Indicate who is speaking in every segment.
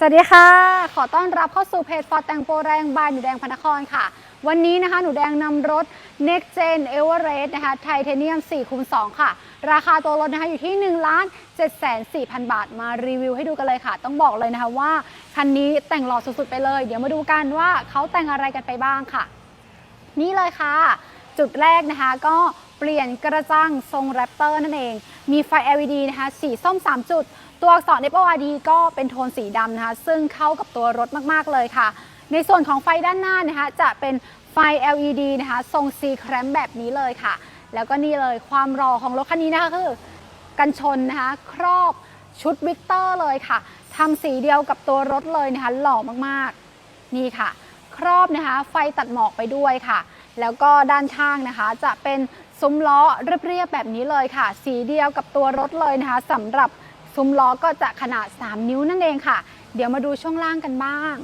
Speaker 1: สวัสดีค่ะ ขอต้อนรับเข้าสู่เพจฟอร์แตงโปรแรงบายหนูแดงพนครค่ะ วันนี้นะคะหนูแดงนำรถ Next Gen Everest นะคะไทเทเนียม4คูณ2ค่ะ ราคาตัวรถนะคะอยู่ที่ 1 ล้าน7 4 0 0 0 บาทมารีวิวให้ดูกันเลยค่ะ ต้องบอกเลยนะคะว่า คันนี้แต่งหล่อสุดๆไปเลย เดี๋ยวมาดูกันว่าเขาแต่งอะไรกันไปบ้างค่ะ นี่เลยค่ะ จุดแรกนะคะก็ เปลี่ยนกระจังทรงแรปเตอร์นั่นเอง มีไฟ LED นะคะ สีส้ม 3 จุด ตัวอักษร FORD ก็เป็นโทนสีดำนะคะ ซึ่งเข้ากับตัวรถมาก ๆ เลยค่ะ ในส่วนของไฟด้านหน้านะคะ จะเป็นไฟ LED นะคะ ทรง C แครมแบบนี้เลยค่ะ แล้วก็นี่เลยความรอของรถคันนี้นะคะคือ กันชนนะคะ ครอบชุดวิกเตอร์เลยค่ะทำสีเดียวกับตัวรถเลยนะคะ หล่อมากๆ นี่ค่ะ ครอบนะคะ ไฟตัดหมอกไปด้วยค่ะ แล้วก็ด้านข้างนะคะ จะเป็นซุ้มล้อเรียบๆแบบนี้เลยค่ะ สีเดียวกับตัวรถเลยนะคะสำหรับซุ้มล้อก็จะขนาด 3 นิ้วนั่นเองค่ะ เดี๋ยวมาดูช่วงล่างกันบ้าง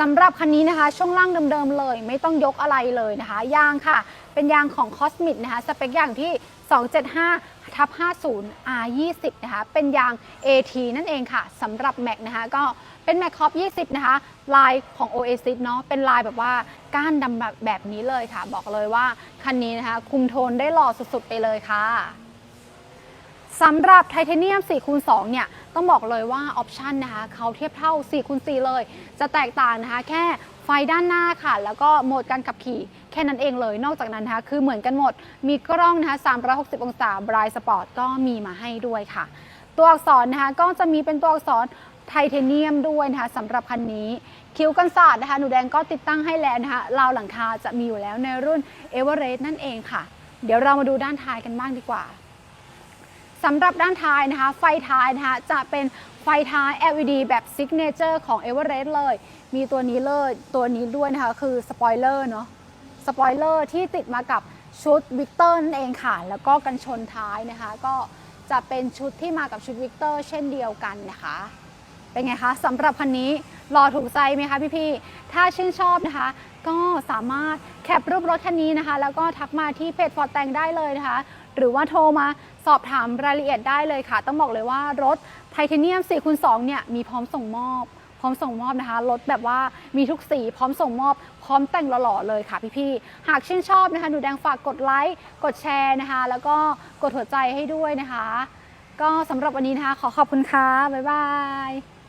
Speaker 1: สำหรับคันนี้นะคะ ช่วงล่างเดิมๆเลย ไม่ต้องยกอะไรเลยนะคะ ยางค่ะ เป็นยางของ Cosmic นะคะ สเปคอย่างที่ 275ทับ50 R20 นะคะ เป็นยาง AT นั่นเองค่ะสำหรับ Mac นะคะ ก็เป็น Mac Cop 20 นะคะ ลายของ Oasis เนาะ เป็นลายแบบว่าก้านดำแบบแบบนี้เลยค่ะ บอกเลยว่าคันนี้นะคะ คุมโทนได้หล่อสุดๆไปเลยค่ะสำหรับไทเทเนียม4คูณ2เนี่ย ต้องบอกเลยว่าออปชันนะคะเขาเทียบเท่า4คูณ4เลย จะแตกต่างนะคะแค่ไฟด้านหน้าค่ะ แล้วก็โหมดการขับขี่แค่นั้นเองเลย นอกจากนั้นนะคะคือเหมือนกันหมด มีกล้องนะคะ360 องศาบรายสปอร์ตก็มีมาให้ด้วยค่ะ ตัวอักษรนะคะก็จะมีเป็นตัวอักษรไทเทเนียมด้วยนะคะสำหรับคันนี้ คิ้วกันศาสตร์นะคะหนูแดงก็ติดตั้งให้แล้วนะคะราวหลังคาจะมีอยู่แล้วในรุ่นเอเวอเรสต์นั่นเองค่ะ เดี๋ยวเรามาดูด้านท้ายกันบ้างดีกว่า สำหรับด้านท้ายนะคะ ไฟท้ายนะคะจะเป็นไฟท้าย LED แบบซิกเนเจอร์ของ e v e r e s t เลย มีตัวนี้เลย ตัวนี้ด้วยนะคะ คือสปอยเลอร์เนาะสปอยเลอร์ที่ติดมากับชุดวิกเตอร์นั่นเองค่ะ แล้วก็กันชนท้ายนะคะ ก็จะเป็นชุดที่มากับชุดวิกเตอร์เช่นเดียวกันนะคะ เป็นไงคะสำหรับคันนี้รอถูกใจไหมคะพี่ๆ ถ้าชื่นชอบนะคะ ก็สามารถแคปรูปรถคันนี้นะคะ แล้วก็ทักมาที่เพจฟอร์ดแตงได้เลยนะคะ หรือว่าโทรมาสอบถามรายละเอียดได้เลยค่ะ ต้องบอกเลยว่ารถไทเทเนียม4คูณ2เนี่ยมีพร้อมส่งมอบ พร้อมส่งมอบนะคะรถแบบว่ามีทุกสี พร้อมส่งมอบ พร้อมแต่งหล่อๆเลยค่ะพี่ๆหากชื่นชอบนะคะหนูแดงฝากกดไลค์กดแชร์นะคะ แล้วก็กดหัวใจให้ด้วยนะคะ ก็สำหรับวันนี้นะคะ ขอขอบคุณค่ะบ๊ายบาย